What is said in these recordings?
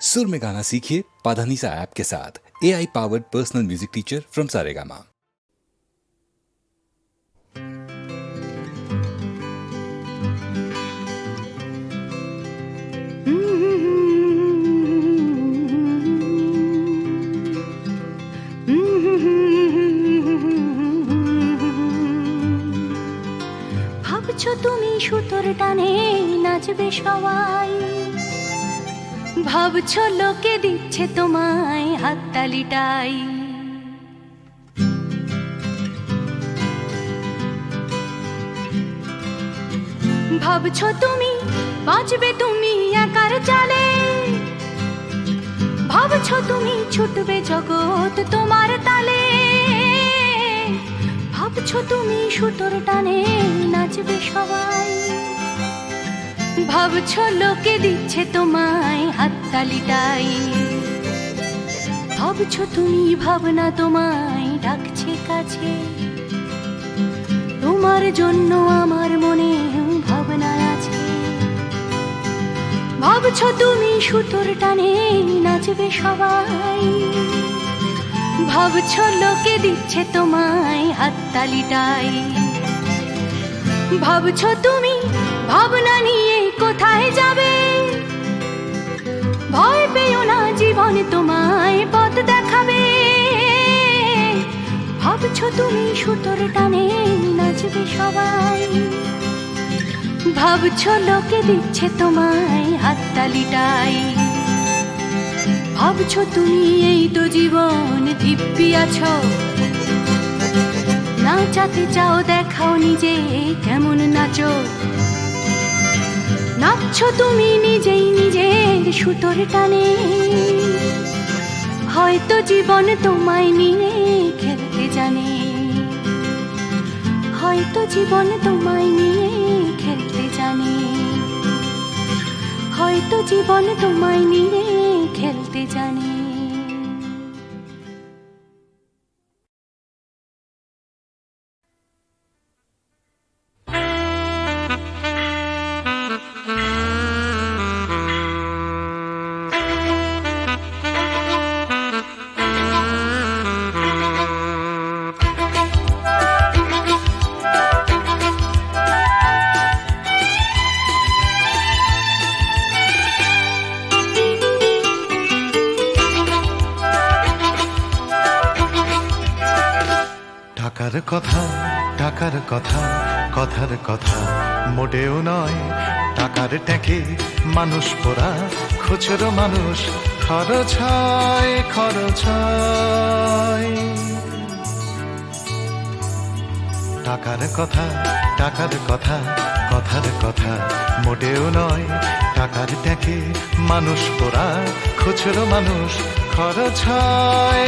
सुर में गाना सीखिए पाधानीसा ऐप के साथ A I powered personal music teacher from Saregama ভাবছো তুমি সুতোর টানে নাচবে সবাই ভাবছ লোকে দিচ্ছে তোমায় হাততালিটাই। ভাবছ তুমি বাঁচবে তুমি একার চালে। ভাবছ তুমি ছুটবে জগৎ তোমার তালে। ভাবছ তুমি সুতোর টানে নাচবে সবাই। ভাবছ লোকে দিচ্ছে তোমায় হাততালিটাই। ভাবছ তুমি ভাবনা তোমায় ডাকছে কাছে। তোমার জন্য আমার মনে ভাবনা আছে। ভাবছ তুমি সুতোর টানে নাচবে সবাই। ভাবছ লোকে দিচ্ছে তোমায় হাততালিটাই। ভাবছ তুমি ভাবনা নিয়ে তোমায় পথ দেখাবে। ভাবছ তুমি সুতোর টানে নাচবে সবাই। ভাবছ লোকে দিচ্ছে তোমায় হাততালিটাই। ভাবছ তুমি এই তো জীবন দিব্যি আছো। নাচাতে চাও, দেখাও নিজে কেমন নাচো। নাচছো তুমি নিজেই নিজের সুতোর টানে। হয়তো জীবন তোমায় নিয়ে খেলতে জানে। হয়তো জীবন তোমায় নিয়ে খেলতে জানে। হয়তো জীবন তোমায় নিয়ে খেলতে জানে। টাকার কথা টাকার কথা, কথার কথা মোটেও নয়। টাকার ট্যাঁকে মানুষ পোড়া, খুচরো মানুষ খরচ হয়, খরচ টাকার কথা টাকার কথা, কথার কথা মোটেও নয়। টাকার ট্যাঁকে মানুষ পোড়া, খুচরো মানুষ খরচ হয়।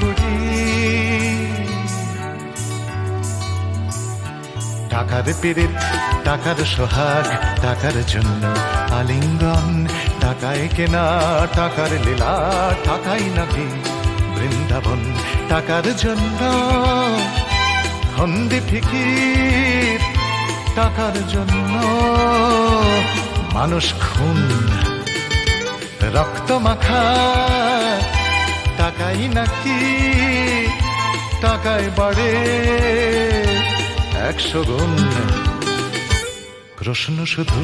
করি টাকার পীড়িত, টাকার সোহাগ, টাকার জন্য আলিঙ্গন, টাকায় কেনা, টাকার লীলা, টাকাই নাকি বৃন্দাবন, টাকার জন্য হন্দি ফিকির টাকার জন্য মানুষ খুন, রক্ত মাখা টাকাই নাকি টাকায় বাড়ে? একশো গুণ। প্রশ্ন শুধু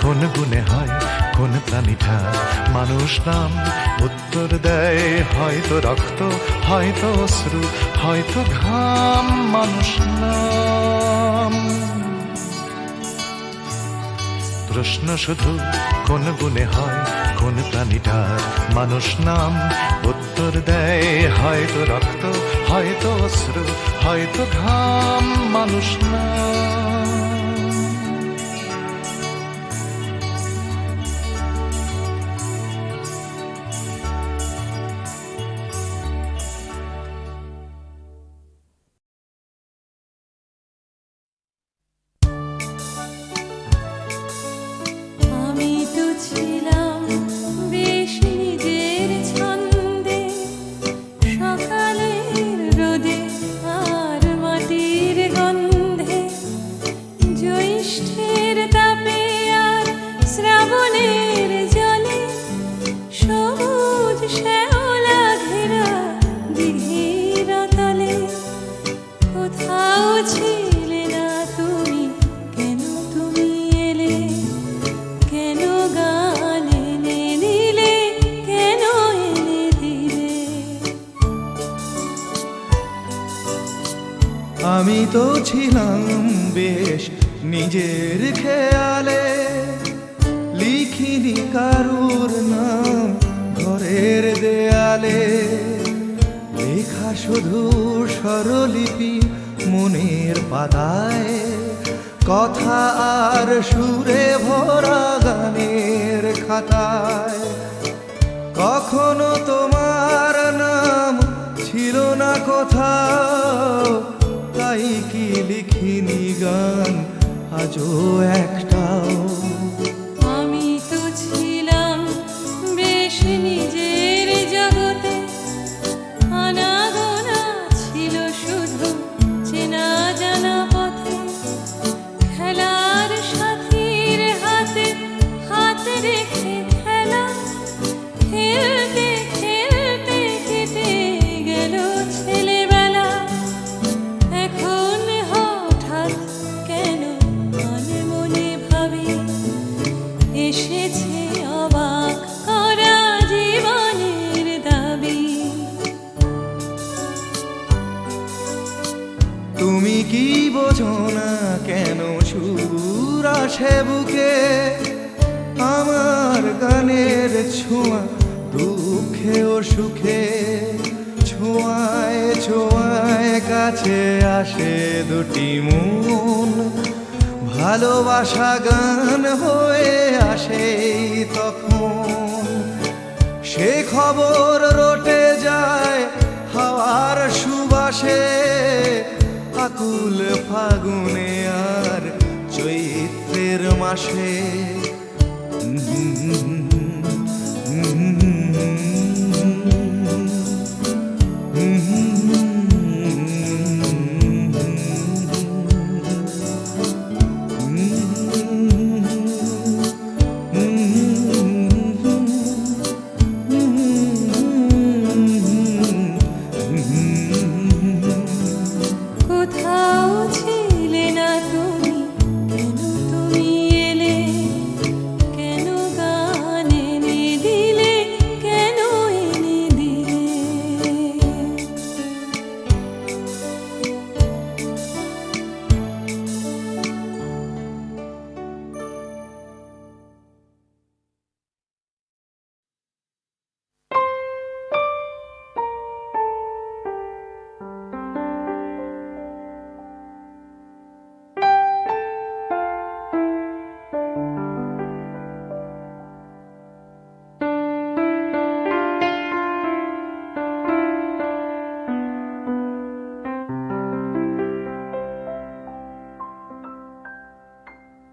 কোন গুণে হয়, কোন প্রাণীটা? মানুষ নাম উত্তর দেয়, হয়তো রক্ত, হয়তো অশ্রু, হয়তো ঘাম। মানুষ নাম। প্রশ্ন শুধু কোন গুণে হয় কোন প্রাণীটার মানুষ নাম। উত্তর দেয় হয়তো রক্ত হয়তো অশ্রু হয়তো ঘাম মানুষ নাম। আমি তো ছিলাম বেশ নিজের খেয়ালে। লিখিনি কারুর নাম ঘরের দেয়ালে। লেখা শুধু স্বরলিপি মনের পাতায়। কথা আর সুরে ভরা গানের খাতায়। কখনো তোমার নাম ছিল না কোথাও। তাই কি লিখিনি গান? আজও একটাও বোঝো না কেন সুর আসে বুকে? আমার গানের ছোঁয়া, দুঃখে ও সুখে ছোঁয়ায় ছোঁয়ায় কাছে আসে দুটি মন। ভালোবাসা গান হয়ে আসে তখন। সে খবর রটে যায় হাওয়ার সুবাসে। আকুল ফাগুনে আর চৈত্রের মাসে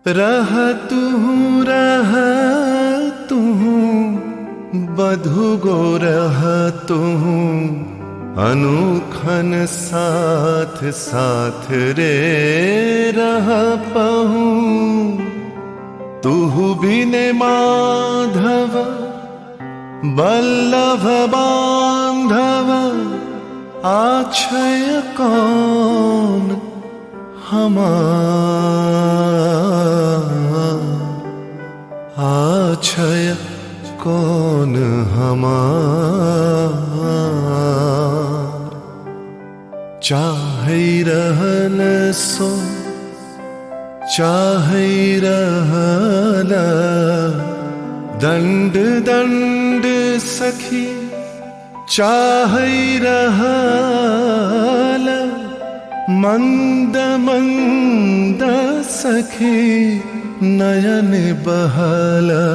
रह तू रह तू बधु गो रह तू अनुखन साथ साथ रे रह पहू। तू बिने माधव बल्लभ बांधव आछय कौन हमार आछय कौन हमार? चाहै रहल सो, चाहै रहल दंड दंड सखी, चाहै रहल मंद मंद सखी। নয়নে বহালা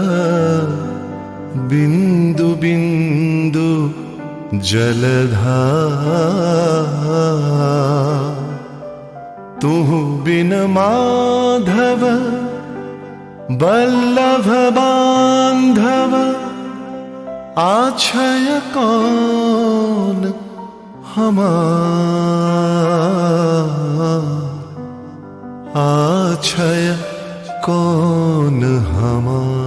বিন্দু বিন্দু জলধা তুহু বিন মাধব বল্লভ বান্ধব আছয় কন হমার আছয় कौन हमार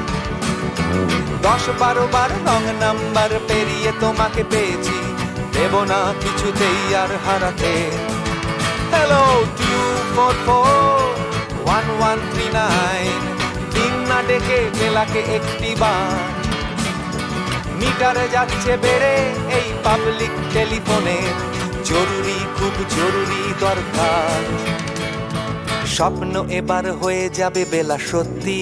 দশ বারো বার রং নাম্বার পেরিয়ে তোমাকে পেয়েছি। দেব না কিছুতেই আর হারাতে। Hello two four one one three nine দিন না ডেকে বেলাকে একটি বার। মিটারে যাচ্ছে বেড়ে এই পাবলিক টেলিফোনে জরুরি, খুব জরুরি দরকার। স্বপ্ন এবার হয়ে যাবে বেলা সত্যি।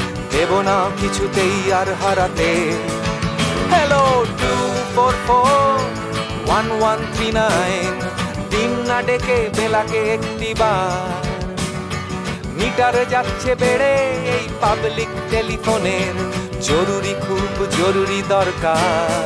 দেব না কিছুতেই আর হারাতে। Hello two four four one one three nine দিন না ডেকে বেলাকে একটি মিটার যাচ্ছে বেড়ে এই পাবলিক টেলিফোনের জরুরি খুব জরুরি দরকার।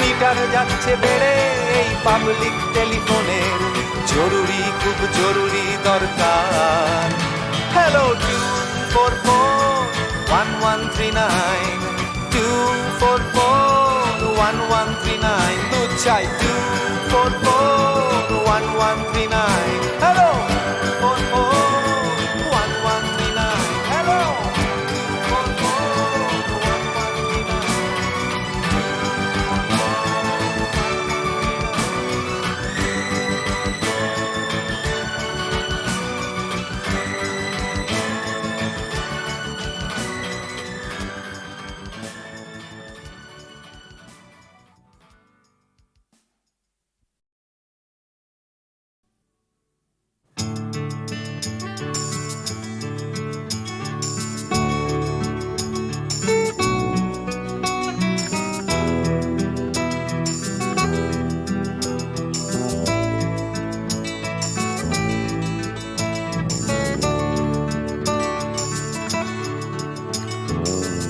মিটার যাচ্ছে বেড়ে, এই পাবলিক টেলিফোনের জরুরি, খুব জরুরি দরকার। Hello two four four one one three nine two four four one one three nine দু চাই two four four one one three nine hello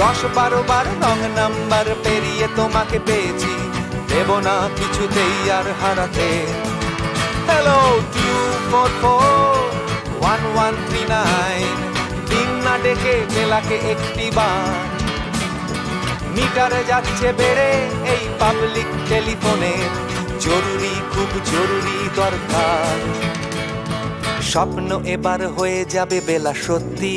দশ বারো বার রং নাম্বার পেরিয়ে তোমাকে পেয়েছি। দেব না কিছুতেই আর হারাতে। Hello two four four one one three nine দিন না ডেকে বেলাকে একটি বার। মিটারে যাচ্ছে বেড়ে এই পাবলিক টেলিফোনের জরুরি, খুব জরুরি দরকার। স্বপ্ন এবার হয়ে যাবে বেলা সত্যি।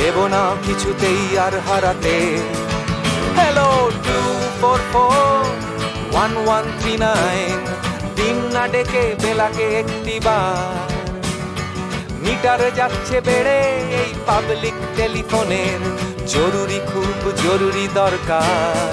দেব না কিছুতেই আর হারাতে। Hello two four four one one three nine দিন না ডেকে বেলাকে একটি বার। মিটার যাচ্ছে বেড়ে এই পাবলিক টেলিফোনের জরুরি খুব জরুরি দরকার।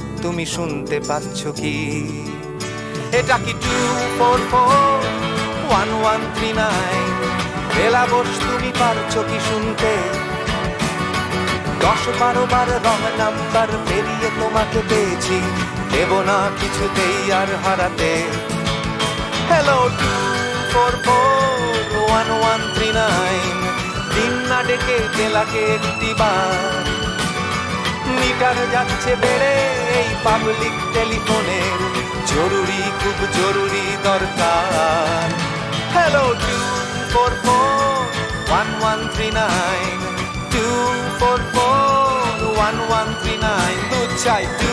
তুমি শুনতে পাচ্ছ কি? এটা কি two four four one one three nine বেলা বস, তুমি পারছ কি শুনতে? দশ বারো বার রং নাম্বার পেরিয়ে তোমাকে পেয়েছি। দেব না কিছুতেই আর হারাতে। Hello two four four one one three nine দিন না ডেকে জেলাকে একটি বার। মিটার যাচ্ছে বেড়ে। এই পাবলিক টেলিফোনের জরুরি, খুব জরুরি দরকার। Hello two four four one one three nine two four one one three nine দু চাই টু